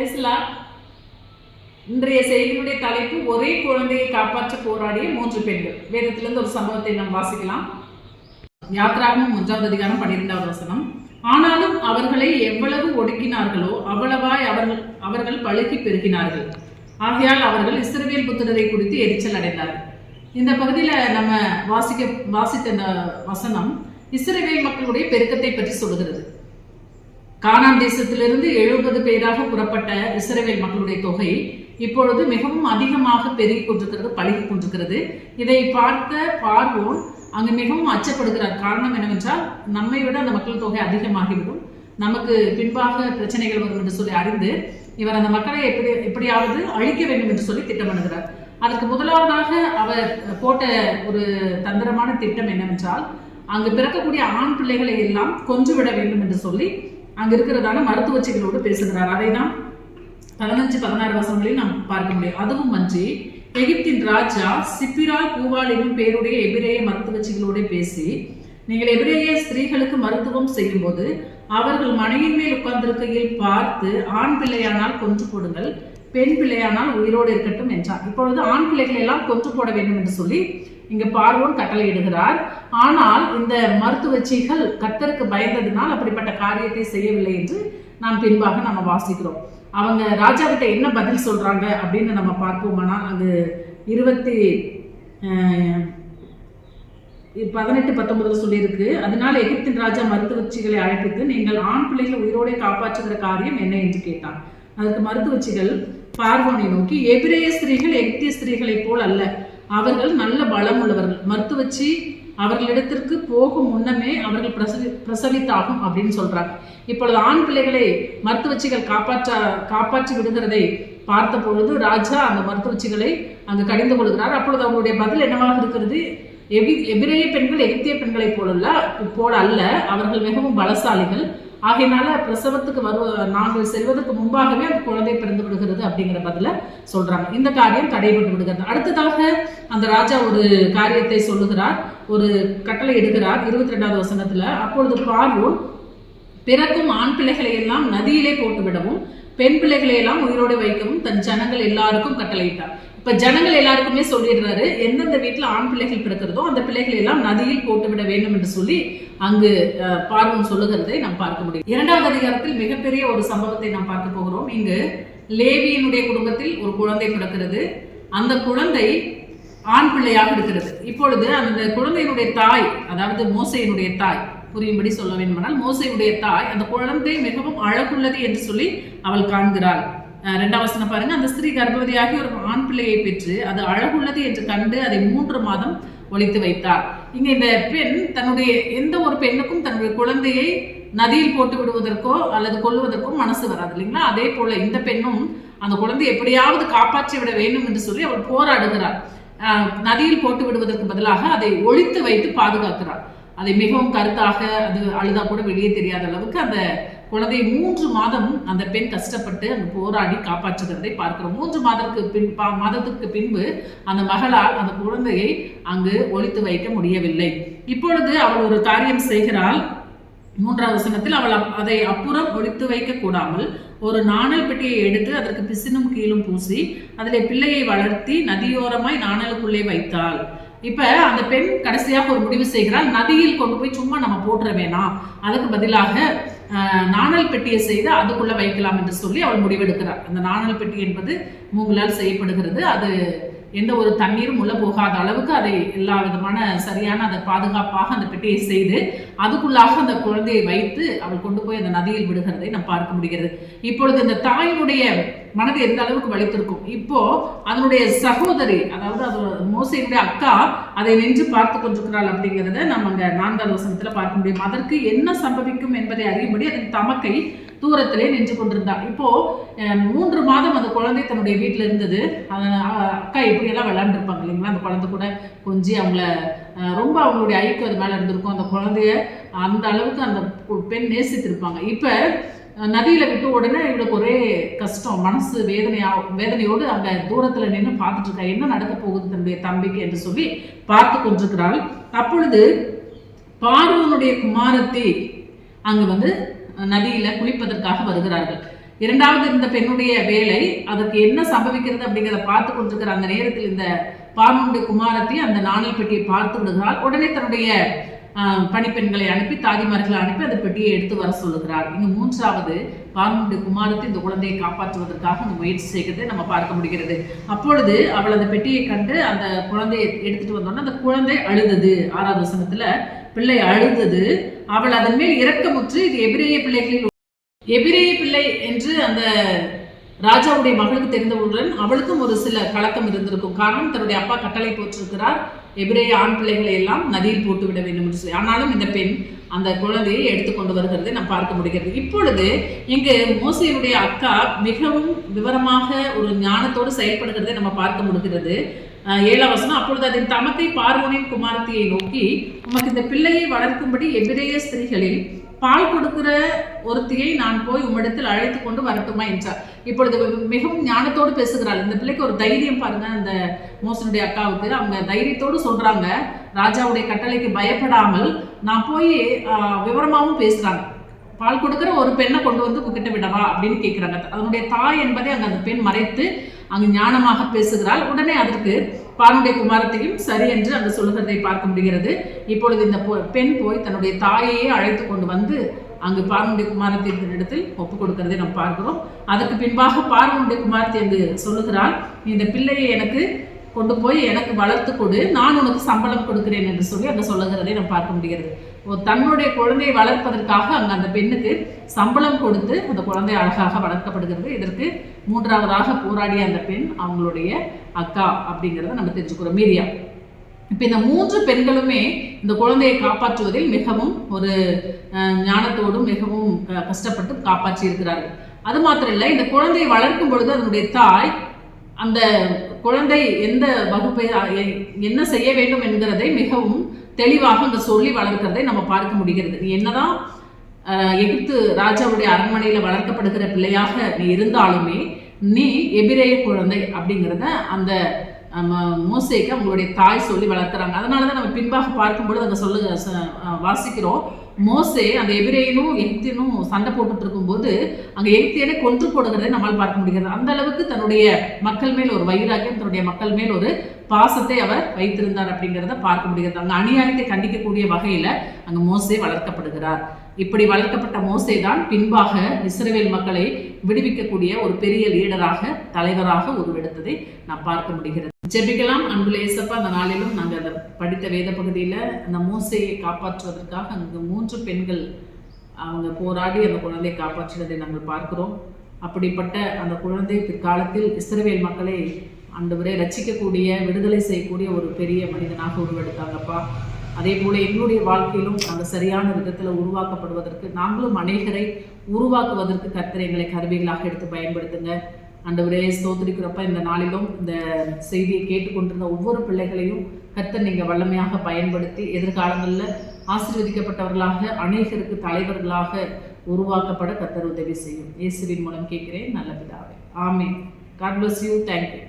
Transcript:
பேசலாம். இன்றைய செய்தியுடைய தலைப்பு ஒரே குழந்தையை காப்பாற்ற போராடிய மூன்று பெண்கள். வேதத்திலிருந்து ஒரு சம்பவத்தை நாம் வாசிக்கலாம். யாத்ராகமும் மூன்றாவது அதிகாரம் பன்னிரெண்டாவது வசனம். ஆனாலும் அவர்களை எவ்வளவு ஒடுக்கினார்களோ அவ்வளவாய் அவர்கள் அவர்கள் பழுகி பெருகினார்கள். ஆகையால் அவர்கள் இஸ்ரவேல் புத்திரரை குறித்து எரிச்சல் அடைந்தார்கள். இந்த பகுதியில நம்ம வாசிக்க வாசித்த வசனம் இஸ்ரவேல் மக்களுடைய பெருக்கத்தை பற்றி சொல்கிறது கானான் தேசத்திலிருந்து எழுபது பேராக புறப்பட்ட இஸ்ரவேல் மக்களுடைய தொகை இப்பொழுது மிகவும் அதிகமாக பெருகி கொண்டிருக்கிறது பழகி கொண்டிருக்கிறது. இதை பார்த்த பார்வோன் அங்கு மிகவும் அச்சப்படுகிறார். காரணம் என்னவென்றால் நம்மை விட அந்த மக்கள் தொகை அதிகமாகிவிடும். நமக்கு பின்பாக பிரச்சனைகள் வரும் என்று சொல்லி அறிந்து இவர் அந்த மக்களை எப்படி எப்படியாவது அழிக்க வேண்டும் என்று சொல்லி திட்டமிடுகிறார். அதற்கு முதலாவதாக அவர் போட்ட ஒரு தந்திரமான திட்டம் என்னவென்றால் அங்கு பிறக்கக்கூடிய ஆண் பிள்ளைகளை எல்லாம் கொன்று விட வேண்டும் என்று சொல்லி அங்க இருக்கிறதான மருத்துவச்சிகளோடு பேசுகிறார். அதை தான் பதினஞ்சு பதினாறு வசனங்களில் நாம் பார்க்க முடியும். அதுவும் மஞ்சி எகிப்தின் ராஜா சிப்பிரால் பூவால் என்னும் பேருடைய எபிரேய மருத்துவச்சிகளோட பேசி நீங்கள் எபிரேய ஸ்திரீகளுக்கு மருத்துவம் செய்யும் போது அவர்கள் மனையின் மேல் உட்கார்ந்திருக்கையில் பார்த்து ஆண் பிள்ளையானால் கொன்று போடுங்கள் பெண் பிள்ளையானால் உயிரோடு இருக்கட்டும் என்றார். இப்பொழுது ஆண் பிள்ளைகளை எல்லாம் கொன்று போட வேண்டும் என்று சொல்லி இங்க பார்வோன் கட்டளையிடுகிறார். ஆனால் இந்த மருத்துவச்சிகள் கத்தருக்கு பயந்ததினால் அப்படிப்பட்ட காரியத்தை செய்யவில்லை என்று நாம் பின்பாக நம்ம வாசிக்கிறோம். அவங்க ராஜா கிட்ட என்ன பதில் சொல்றாங்க அப்படின்னு நம்ம பார்ப்போமானால் அங்கு இருபத்தி பதினெட்டு பத்தொன்பதுல சொல்லியிருக்கு. அதனால எகிப்தின் ராஜா மருத்துவச்சிகளை அழைப்பித்து நீங்கள் ஆண் பிள்ளைகளை உயிரோടെ காப்பாற்றுகிற காரியம் என்ன? என்று கேட்டான். அதற்கு மருத்துவச்சிகள் பார்வோனை நோக்கி எபிரேய ஸ்திரீகள் எகிப்திய ஸ்திரீகளைப் போல் அல்ல. அவர்கள் நல்ல பலம் உள்ளவர்கள் மருத்துவச்சி அவர்களிடத்திற்கு போகும் முன்னமே அவர்கள் பிரசவி பிரசவித்தாகும் அப்படின்னு சொல்றாங்க. இப்பொழுது ஆண் பிள்ளைகளை மருத்துவச்சிகள் காப்பாற்ற காப்பாற்றி விடுகிறதை பார்த்த பொழுது ராஜா அந்த மருத்துவச்சிகளை அங்கு கடிந்து கொள்கிறார். அப்பொழுது அவங்களுடைய பதில் என்னவாக இருக்கிறது? எபி எபிரேய பெண்கள் எகிப்திய பெண்களைப் போலல்ல போல அல்ல. அவர்கள் மிகவும் பலசாலிகள். ஆகையினால பிரசவத்துக்கு வருவ நாங்கள் செல்வதற்கு முன்பாகவே அந்த குழந்தை பிறந்து விடுகிறது அப்படிங்கிற பதில சொல்றாங்க. இந்த காரியம் தடைபட்டு விடுகிறது. அடுத்ததாக அந்த ராஜா ஒரு காரியத்தை சொல்லுகிறார். ஒரு கட்டளை எடுக்கிறார் இருபத்தி ரெண்டாவது வசனத்துல அப்பொழுது பார்வோன் பிறக்கும் ஆண் பிள்ளைகளை எல்லாம் நதியிலே போட்டு விடவும் பெண் பிள்ளைகளை எல்லாம் உயிரோடு வைக்கவும் தன் ஜனங்கள் எல்லாருக்கும் கட்டளையிட்டார். இப்ப ஜனங்கள் எல்லாருக்குமே சொல்லிடுறாரு எந்தெந்த வீட்டுல ஆண் பிள்ளைகள் பிறக்கிறதோ அந்த பிள்ளைகளை எல்லாம் நதியில் போட்டு விட வேண்டும் என்று சொல்லி அங்கு அஹ், சொல்லுகிறதை நாம் பார்க்க முடியும். இரண்டாவது அதிகாரத்தில் மிகப்பெரிய ஒரு சம்பவத்தை நாம் பார்க்க போகிறோம். இங்கு லேவியினுடைய குடும்பத்தில் ஒரு குழந்தை பிறக்கிறது. அந்த குழந்தை ஆண் பிள்ளையாக இருக்கிறது. இப்பொழுது அந்த குழந்தையினுடைய தாய் அதாவது மோசையினுடைய தாய் புரியும்படி சொல்ல வேண்டுமானால் மோசையுடைய தாய் அந்த குழந்தை மிகவும் அழகுள்ளது என்று சொல்லி அவள் காண்கிறாள். ரெண்டாம் வசனம் பாருங்க. அந்த ஸ்திரீ கர்ப்பவதியாகி ஒரு ஆண் பிள்ளையை பெற்று அது அழகுள்ளது என்று கண்டு அதை மூன்று மாதம் ஒழித்து வைத்தார். இங்க இந்த பெண் தன்னுடைய எந்த ஒரு பெண்ணுக்கும் தன்னுடைய குழந்தையை நதியில் போட்டு விடுவதற்கோ அல்லது கொள்வதற்கோ மனசு வராது இல்லைங்களா? அதே போல இந்த பெண்ணும் அந்த குழந்தை எப்படியாவது காப்பாற்றி விட வேண்டும் என்று சொல்லி அவள் போராடுகிறார் நதியில் போட்டு விடுவதற்கு பதிலாக அதை ஒழித்து வைத்து பாதுகாக்கிறார் அதை மிகவும் கருத்தாக அது அழுதா கூட வெளியே தெரியாத அளவுக்கு அந்த குழந்தையை மூன்று மாதம் அந்த பெண் கஷ்டப்பட்டு அந்த போராடி காப்பாற்றுகிறதை பார்க்கிறோம். மூன்று மாதத்துக்கு பின் பா- மாதத்துக்கு பின்பு அந்த மகளால் அந்த குழந்தையை அங்கு ஒழித்து வைக்க முடியவில்லை. இப்பொழுது அவள் ஒரு காரியம் செய்கிறாள். மூன்றாவது வசனத்தில் அவள் அப்- அதை அப்புறம் ஒழித்து வைக்க கூடாமல் ஒரு நாணல் பெட்டியை எடுத்து அதற்கு பிசினும் கீழும் பூசி அதிலே பிள்ளையை வளர்த்தி நதியோரமாய் நாணலுக்குள்ளே வைத்தாள். இப்போ அந்த பெண் கடைசியாக ஒரு முடிவு செய்கிறாள். நதியில் கொண்டு போய் சும்மா நம்ம போட்டுற வேணாம். அதுக்கு பதிலாக நாணல் பெட்டியை செய்து அதுக்குள்ளே வைக்கலாம் என்று சொல்லி அவள் முடிவெடுக்கிறார் அந்த நாணல் பெட்டி என்பது மூங்கலால் செய்யப்படுகிறது. அது எந்த ஒரு தண்ணீரும் உள்ள போகாத அளவுக்கு அதை எல்லா விதமான சரியான அதை பாதுகாப்பாக அந்த பெட்டியை செய்து அதுக்குள்ளாக அந்த குழந்தையை வைத்து அவள் கொண்டு போய் அந்த நதியில் விடுகிறதை நாம் பார்க்க முடிகிறது. இப்பொழுது இந்த தாயினுடைய மனது எந்த அளவுக்கு வலித்திருக்கும்? இப்போ அதனுடைய சகோதரி அதாவது அது மோசையினுடைய அக்கா அதை நின்று பார்த்து கொண்டிருக்கிறாள் அப்படிங்கிறத நம்ம அங்க நான்காவது வசனத்துல பார்க்க முடியும். அதற்கு என்ன சம்பவிக்கும் என்பதை அறியும்படி அதன் தமக்கை தூரத்திலே நின்று கொண்டிருந்தாள் இப்போ மூன்று மாதம் அந்த குழந்தை தன்னுடைய வீட்டில் இருந்தது. அக்கா எப்படியெல்லாம் விளையாண்டுருப்பாங்க இல்லைங்களா? அந்த குழந்தை கூட கொஞ்சி அவங்கள ரொம்ப அவங்களுடைய ஐக்கியம் அது மேலே இருந்திருக்கும். அந்த குழந்தைய அந்த அளவுக்கு அந்த பெண் நேசித்திருப்பாங்க. இப்போ நதியில் விட்டு உடனே இவளுக்கு ஒரே கஷ்டம். மனசு வேதனையா வேதனையோடு அங்கே தூரத்தில் நின்று பார்த்துட்டு இருக்கா என்ன நடக்க போகுது தன்னுடைய தம்பிக்கு என்று சொல்லி பார்த்து கொண்டிருக்கிறாள். அப்பொழுது பார்வனுடைய குமாரத்தி அங்கே வந்து நதியில குளிப்பதற்காக வருகிறார்கள். இரண்டாவது இந்த பெண்ணுடைய வேலை அதற்கு என்ன சம்பவிக்கிறது அப்படிங்கிறத பார்த்து கொண்டிருக்கிற அந்த நேரத்தில் இந்த பார்வனுடைய குமாரத்தை அந்த நாணல் பெட்டியை பார்த்து விடுகிறார் உடனே தன்னுடைய ஆஹ், பணிப்பெண்களை அனுப்பி தாதிமார்களை அனுப்பி அந்த பெட்டியை எடுத்து வர சொல்லுகிறார். இங்கு மூன்றாவது பார்வனுடைய குமாரத்தை இந்த குழந்தையை காப்பாற்றுவதற்காக அந்த முயற்சி செய்கிறதை நம்ம பார்க்க முடிகிறது. அப்பொழுது அவள் அந்த பெட்டியை கண்டு அந்த குழந்தையை எடுத்துட்டு வந்தோன்னா அந்த குழந்தை அழுதது. ஆறாவது வசனத்துல பிள்ளை அழுதது அவள் அதன் மேல் இரக்கமுற்று இது எபிரேய பிள்ளைகளில் எபிரேய பிள்ளை என்று அந்த ராஜாவுடைய மகளுக்கு தெரிந்தவுடன் அவளுக்கும் ஒரு சில கலக்கம் இருந்திருக்கும். காரணம் தன்னுடைய அப்பா கட்டளை போட்டிருக்கிறார் எபிரேய ஆண் பிள்ளைகளை எல்லாம் நதியில் போட்டு விட வேண்டும் என்று சொல்லி. ஆனாலும் இந்த பெண் அந்த குழந்தையை எடுத்துக்கொண்டு வருகிறதை நாம் பார்க்க முடிகிறது. இப்பொழுது இங்கு மோசையுடைய அக்கா மிகவும் விவரமாக ஒரு ஞானத்தோடு செயல்படுகிறதை நம்ம பார்க்க முடிகிறது. ஏழாம் வசனம் அப்பொழுது அதன் தமத்தை பார்வோனின் குமாரத்தியை நோக்கி உமக்கு இந்த பிள்ளையை வளர்க்கும்படி எபிரேய ஸ்திரீகளில் பால் கொடுக்கிற ஒருத்தியை நான் போய் உம்மிடத்தில் அழைத்து கொண்டு வரட்டுமா? என்றார். இப்பொழுது மிகவும் ஞானத்தோடு பேசுகிறாள். இந்த பிள்ளைக்கு ஒரு தைரியம் பாருங்க அந்த மோசனுடைய அக்காவுக்கு. அவங்க தைரியத்தோடு சொல்றாங்க. ராஜாவுடைய கட்டளைக்கு பயப்படாமல் நான் போய் விவரமாகவும் பேசுறாங்க. பால் கொடுக்குற ஒரு பெண்ணை கொண்டு வந்து உங்ககிட்ட விடவா அப்படின்னு கேட்குறாங்க அதனுடைய தாய் என்பதை அங்கே அந்த பெண் மறைத்து அங்கு ஞானமாக பேசுகிறாள். உடனே அதற்கு பாலுடைய குமாரத்தையும் சரி என்று அங்கு சொல்லுகிறதை பார்க்க முடிகிறது. இப்பொழுது இந்த பொ- பெண் போய் தன்னுடைய தாயையே அழைத்து கொண்டு வந்து அங்கு பார்வனுடைய குமாரத்தை இடத்தில் ஒப்பு கொடுக்கிறதை நாம் பார்க்கிறோம். அதற்கு பின்பாக பார்வனுடைய குமாரத்தை அங்கு சொல்லுகிறாள். இந்த பிள்ளையை எனக்கு கொண்டு போய் எனக்கு வளர்த்து கொடு நான் உனக்கு சம்பளம் கொடுக்கிறேன் என்று சொல்லி அங்கே சொல்லுகிறதை நம்ம பார்க்க முடிகிறது. ஓ, தன்னுடைய குழந்தையை வளர்ப்பதற்காக அங்கே அந்த பெண்ணுக்கு சம்பளம் கொடுத்து அந்த குழந்தை அழகாக வளர்க்கப்படுகிறது. இதற்கு மூன்றாவதாக போராடிய அந்த பெண் அவங்களுடைய அக்கா அப்படிங்கிறத நம்ம தெரிஞ்சுக்கிறோம். மீரியா இப்போ இந்த மூன்று பெண்களுமே இந்த குழந்தையை காப்பாற்றுவதில் மிகவும் ஒரு ஞானத்தோடும் மிகவும் கஷ்டப்பட்டு காப்பாற்றி இருக்கிறார்கள் அது மாத்திரம் இல்லை இந்த குழந்தையை வளர்க்கும் பொழுது அதனுடைய தாய் அந்த குழந்தை எந்த வகுப்பை என்ன செய்ய வேண்டும் என்கிறதை மிகவும் தெளிவாக அந்த சொல்லி வளர்க்கிறதை நம்ம பார்க்க முடிகிறது. நீ என்னதான் எகிப்து ராஜாவுடைய அரண்மனையில் வளர்க்கப்படுகிற பிள்ளையாக நீ இருந்தாலுமே நீ எபிரேய குழந்தை அப்படிங்கிறத அந்த மோசைக்கு அவங்களுடைய தாய் சொல்லி வளர்க்குறாங்க அதனால தான் நம்ம பின்பாக பார்க்கும்பொழுது அங்கே சொல்ல வாசிக்கிறோம். மோசே அந்த எபிரேயனும் எகிப்தியனும் சண்டை போட்டுட்டு இருக்கும்போது அங்கே எகிப்தியனை கொன்று போடுகிறதை நம்மால் பார்க்க முடிகிறது. அந்த அளவுக்கு தன்னுடைய மக்கள் மேல் ஒரு வைராக்கியம் தன்னுடைய மக்கள் மேல் ஒரு பாசத்தை அவர் வைத்திருந்தார் அப்படிங்கிறத பார்க்க முடிகிறது. அங்கே அநியாயத்தை கண்டிக்கக்கூடிய வகையில் அங்கே மோசே வளர்க்கப்படுகிறார். இப்படி வளர்க்கப்பட்ட மோசே தான் பின்பாக இஸ்ரேல் மக்களை விடுவிக்கக்கூடிய ஒரு பெரிய லீடராக தலைவராக உருவெடுத்ததை நாம் பார்க்க முடிகிறது. ஜெபிக்கலாம் அன்புல ஏசப்பா அந்த நாளிலும் நாங்கள் அந்த படித்த வேத பகுதியில் அந்த மோசையை காப்பாற்றுவதற்காக அங்கு மூன்று பெண்கள் அவங்க போராடி அந்த குழந்தையை காப்பாற்றினதை நாங்கள் பார்க்கிறோம். அப்படிப்பட்ட அந்த குழந்தை பிற்காலத்தில் இஸ்ரேல் மக்களை ஆண்டவரை ரச்சிக்கக்கூடிய விடுதலை செய்யக்கூடிய ஒரு பெரிய மனிதனாக உருவெடுத்தாங்கப்பா. அதே போல எங்களுடைய வாழ்க்கையிலும் அந்த சரியான விதத்தில் உருவாக்கப்படுவதற்கு நாங்களும் அநேகரை உருவாக்குவதற்கு கர்த்தர் எங்களை கருவிகளாக எடுத்து பயன்படுத்துங்க. ஆண்டவரே ஸ்தோத்திரிக்கிறப்ப இந்த நாளிலும் இந்த செய்தியை கேட்டுக்கொண்டிருந்த ஒவ்வொரு பிள்ளைகளையும் கர்த்தர் நீங்கள் வல்லமையாக பயன்படுத்தி எதிர்காலங்களில் ஆசீர்வதிக்கப்பட்டவர்களாக அநேகருக்கு தலைவர்களாக உருவாக்கப்பட கர்த்தர் உதவி செய்யும். இயேசுவின் மூலம் கேட்கிறேன் நல்ல பிதாவே. ஆமே காட் பிளஸ் யூ தேங்க்யூ